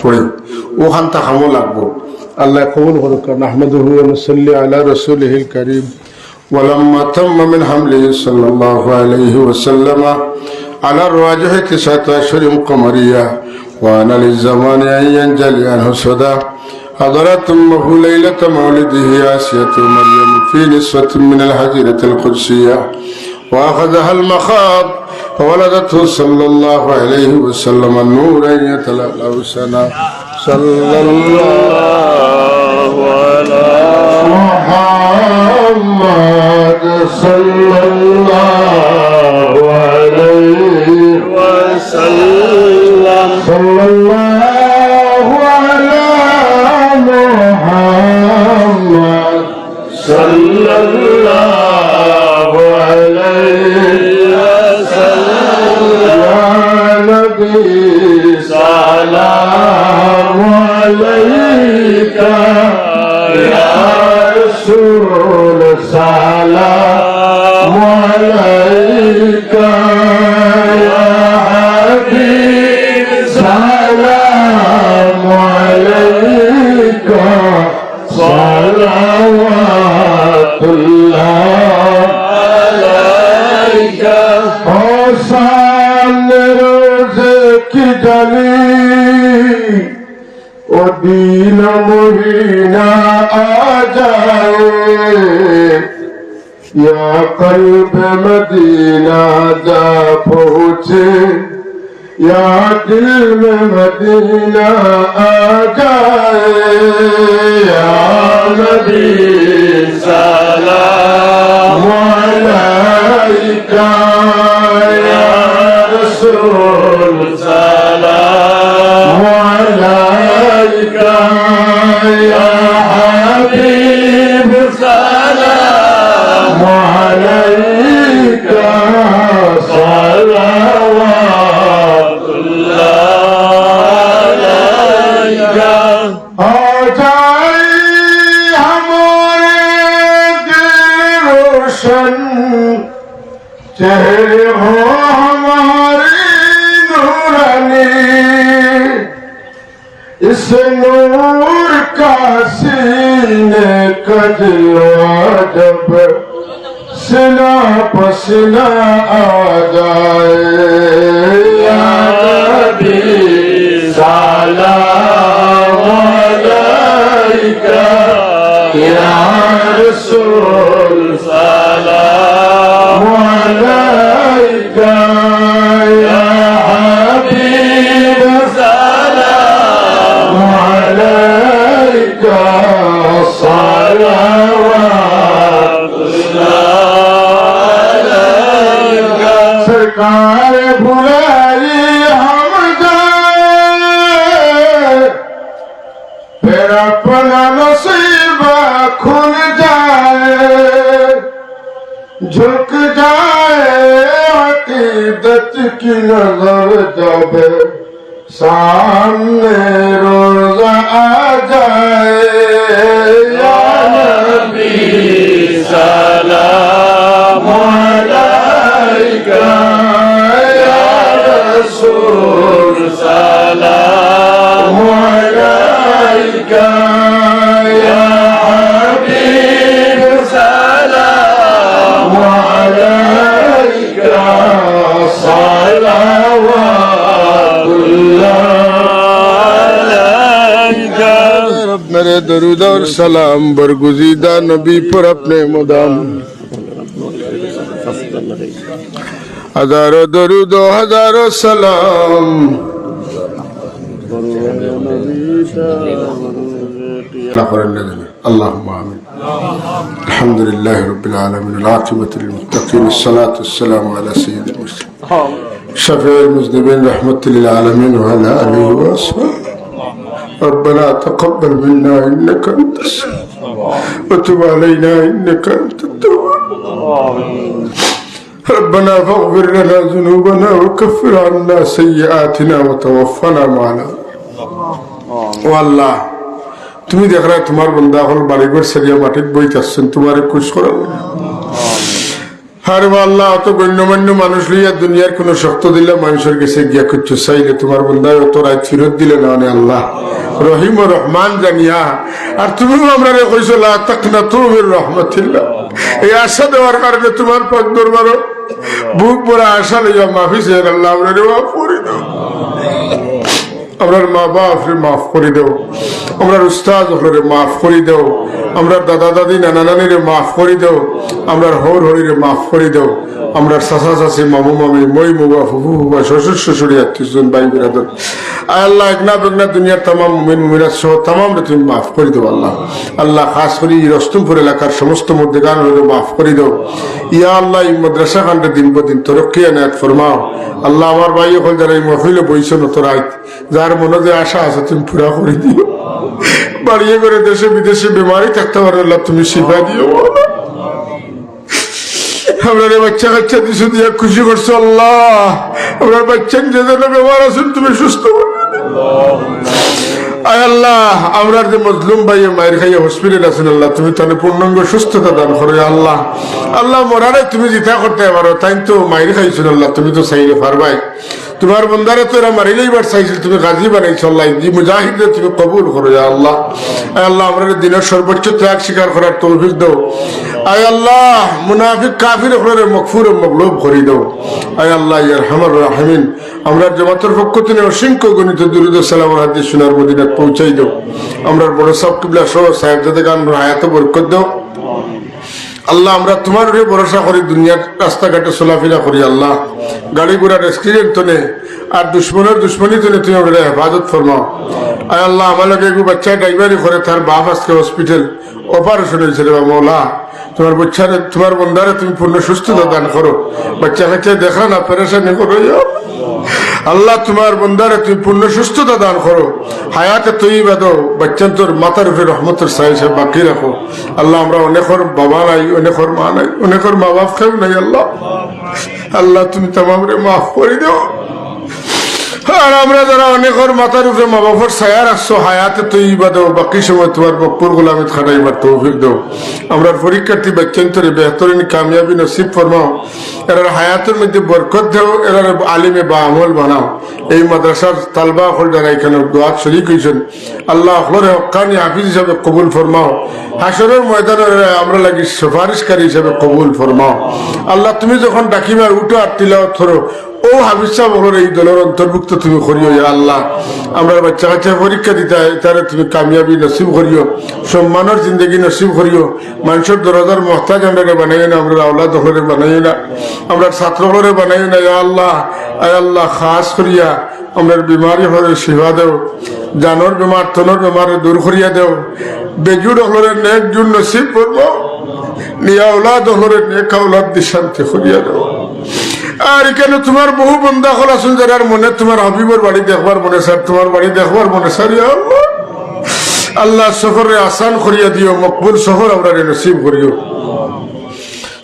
পড়ে ওখান তাকামো লাগবো আল্লাহ কবুল করুক নাহমাদুহু ওয়া নুসাল্লি আলা রাসূলিহিল কারীম ولما تم من حمله صلى الله عليه وسلم على الراجح تسعة أشهر قمرية وأنا للزمان أن ينجلي عنه صدى حضرت أمه ليلة مولده آسية مريم في نسوة من الحجرة القدسية وأخذها المخاض فولدته صلى الله عليه وسلم النور أن يتلألأ سنة صلى الله على محمد صلى الله عليه وسلم صلى الله على محمد صلى الله رسول سلام عليك يا حبيب سلام عليك صلوات الله عليك حسن رزق جلی মদিন মহিনা या कल्ब मदीना जा पहुँचे या दिल में मदीना आ जाए या नबी सलाम अलैका या रसूल सलाम इस नूर का सीने कजला जब सिना पसीना आ जाए सलाम या रसूल सरकार भुलारी हम जाए। फिर अपना नसीब खुल जाए। झुक जाए अकीदत की नज़र जब সামনে রোজা আ درود اور سلام برگزیدہ نبی پر اپنے مدام ہزاروں درود و ہزاروں سلام اللهم آمين الحمد لله رب العالمين العاقبة للمتقين الصلاة والسلام على سيد المسلمين شفيع المذنبين رحمة للعالمين وعلى آله وأصحابه ربنا تقبل منا إنك أنت السميع وتب علينا إنك أنت التواب ربنا فاغفر لنا ذنوبنا وكفر عنا سيئاتنا وتوفنا مع الأبرار والله তুমি দেখরা তোমার বন্ধা হল বাড়িঘর সারিয়া মাটিত বইতে আসছেন তোমার খুশ করার হারে আল্লাহ অত গণ্যমান্য মানুষ লইয়া দুনিয়ার কোন শক্ত দিলে মানুষের কাছে গিয়া করছ চাইলে তোমার বন্ধায় অত রায় ফিরত দিলে না আল্লাহ। রহিম ও রহমান জানিয়া, আর তুমিও আমরা কইছো, লা তাকনা তুমির রহমতিল্লাহ। এই আশা দেওয়ার কারণে তোমার পথ দরবারও বুক বড় আশা লইয়া মাফি চেয়ে আল্লাহ, আমরা আমরার মা বাপ রে মাফ করে দেও। আমরার উস্তাদ হলরে মাফ করে দেও। আমরার দাদা, দাদি, নানা, নানিরে মাফ করে দেও। আমরার হর হরিরে মাফ করে দেও। আমরার চাচা, চাচি, মামু, মামি, মই মুবা ফুফু ফুবা শ্বশুর, শ্বশুরি আত্মীয়জন ভাই, বিরাদর। আয় আল্লাহ একনা বেগনা দুনিয়ার তাম মুমিন, মুমিনাত সহ তামাম তুমি মাফ করে দেও আল্লাহ। আল্লাহ, খাস করে রস্তমপুর এলাকার সমস্ত মধ্যে গান হলে মাফ করে দেও। ইয়া আল্লাহ, এই মাদ্রাসা খান্ডে দিন বদিন তরক্কি এনায়ত ফরমাও। আল্লাহ, আমার ভাই হল যারা এই মহিলে বইছ নতরাইত যার মনে যে আশা আছে, তুমি পুরা করে দিও। বাড়িয়ে করে দেশে বিদেশে বেমারি থাকতে পারে, আল্লাহ তুমি শিফা দিও। আমরা বাচ্চা কাচ্চা দিছো দিয়ে খুশি করছ, আল্লাহ। আপনার বাচ্চা যে যেন বেমার আছেন, তুমি সুস্থ আল্লাহ যে মজলুম মায়ের খাইয়ে আল্লাহ, তুমি তাহলে সুস্থতা দান আল্লাহ। আল্লাহ, মরারে তুমি জিতা করতে পারো, তাই তো মায়ের খাইছো আল্লাহ, তুমি তো চাইলে পারবাই। তোমার বন্দারে তো এরা মারিলেই বার চাইছিল, তুমি গাজী বানাইছো আল্লাহ। জি মুজাহিদে তুমি কবুল করো, ইয়া আল্লাহ। আল্লাহ আমরা দিনের সর্বোচ্চ ত্যাগ স্বীকার করার তৌফিক দাও। আয় আল্লাহ, মুনাফিক কাফির হলে মকফুর মকলুব করে দাও। আয় আল্লাহ ইয়ার হামার রাহমিন। আমরা জামাতের পক্ষ থেকে অসংখ্য গণিত দুরুদ সালাম হাদিস সোনার মদিনা পৌঁছাই দাও। আমরা বড় সব কিবলা সহ সাহেবজাদে গান হায়াত বরকত দাও। আল্লাহ, আমরা তোমার উপরে ভরসা করি, দুনিয়ার রাস্তাঘাটে চলাফেরা করি, আল্লাহ। গাড়ি ঘোড়ার অ্যাক্সিডেন্ট তো আর দুশ্মনের দুশ্মনী তো নেই তুমি আমরা হেফাজত ফরমাও। আয় আল্লাহ, আমার লোক বাচ্চা ড্রাইভারি করে, তার বাপ আজকে হসপিটাল অপারেশন হয়েছিল মৌলা। তোমার বাচ্চারে তোমার বন্ধারে তুমি পূর্ণ সুস্থতা দান করো। বাচ্চা কাচ্চা দেখা না, পেরেশানি করো আল্লাহ তোমার বন্ধারে তুমি পূর্ণ সুস্থতা দান করো। হায়াতে তুই বেদো বাচ্চান তোর মাথার উপরে রহমতের সাই সে বাকি রাখো। আল্লাহ, আমরা অনেকর বাবা নাই অনেকর মা নাই অনেকর মা বাপ খাও নাই আল্লাহ। আল্লাহ, তুমি তামাম রে মাফ করে দেও। আর আমরা যারা অনেকর মাথার উপরে মা বাবার ছায়া রাখছো, হায়াতে তুই বাদো বাকি সময় তোমার বকুর গোলামে খাটাইবার তৌফিক দাও। আমরা পরীক্ষার্থী বাচ্চান্তরে বেহতরিন কামিয়াবি নসিব ফরমাও, এরার হায়াতের মধ্যে বরকত দাও, এরার আলিমে বা আমল বানাও। এই মাদ্রাসার তালবা হল যারা এখানে দোয়াত শরিক হয়েছেন আল্লাহ হলরে হকানি হাফিজ হিসাবে কবুল ফরমাও। হাসরের ময়দানের আমরা লাগি সুপারিশকারী হিসাবে কবুল ফরমাও। আল্লাহ তুমি যখন ডাকিবার উঠো আর তিলাওয়াত ধরো ও হাবিসা বহর এই দলের অন্তর্ভুক্ত তুমি করিও, ইয়া আল্লাহ। আমরা বাচ্চা কাচ্চা পরীক্ষা দিতে তারা তুমি কামিয়াবি নসিব করিও, সম্মানের জিন্দগি নসিব করিও। মানুষের দরজার মহতাজ আমরা বানাই না, আমরা আওলা দখলে বানাই না, আমরা ছাত্র হলে বানাই না, ইয়া আল্লাহ। আয় আল্লাহ, খাস করিয়া আমরা বিমারি হলে সেবা দেও, জানোর বেমার তনোর বেমারে দূর করিয়া দেও। বেজুর হলে নেক জুন নসিব করব, নিয়া ওলাদ হলে নেক ওলাদ দিশান্তি করিয়া দেও। আর এখানে তোমার বহু বন্ধা হল আসুন যারা মনে তোমার হাবিবর বাড়ি দেখবার মনে স্যার তোমার বাড়ি দেখবার মনে স্যার আল্লাহ। সফরে আসান করিয়া দিও, মকবুল সফর আমরা নসিব করিও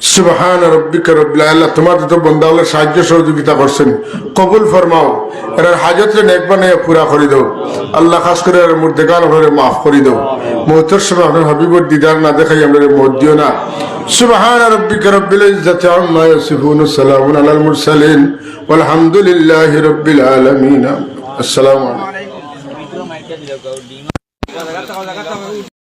সুবহান রব্বিক রব্বিল তোমার তো বন্ধা হলে সাহায্য সহযোগিতা করছেন, কবুল ফরমাও এর হাজতে নেকবা নিয়ে পুরা করে দাও। আল্লাহ খাস করে এর মুর্দেগান হলে মাফ করে দাও। মহতর সুবাহ আপনার হাবিবর দিদার না দেখাই আমরা মত দিও না। সুবহান রব্বিক রব্বিল ইজ্জাতি আম্মা ইয়াসিফুন সালামুন আলাল মুরসালিন আলহামদুলিল্লাহি রব্বিল আলামিন। আসসালামু আলাইকুম।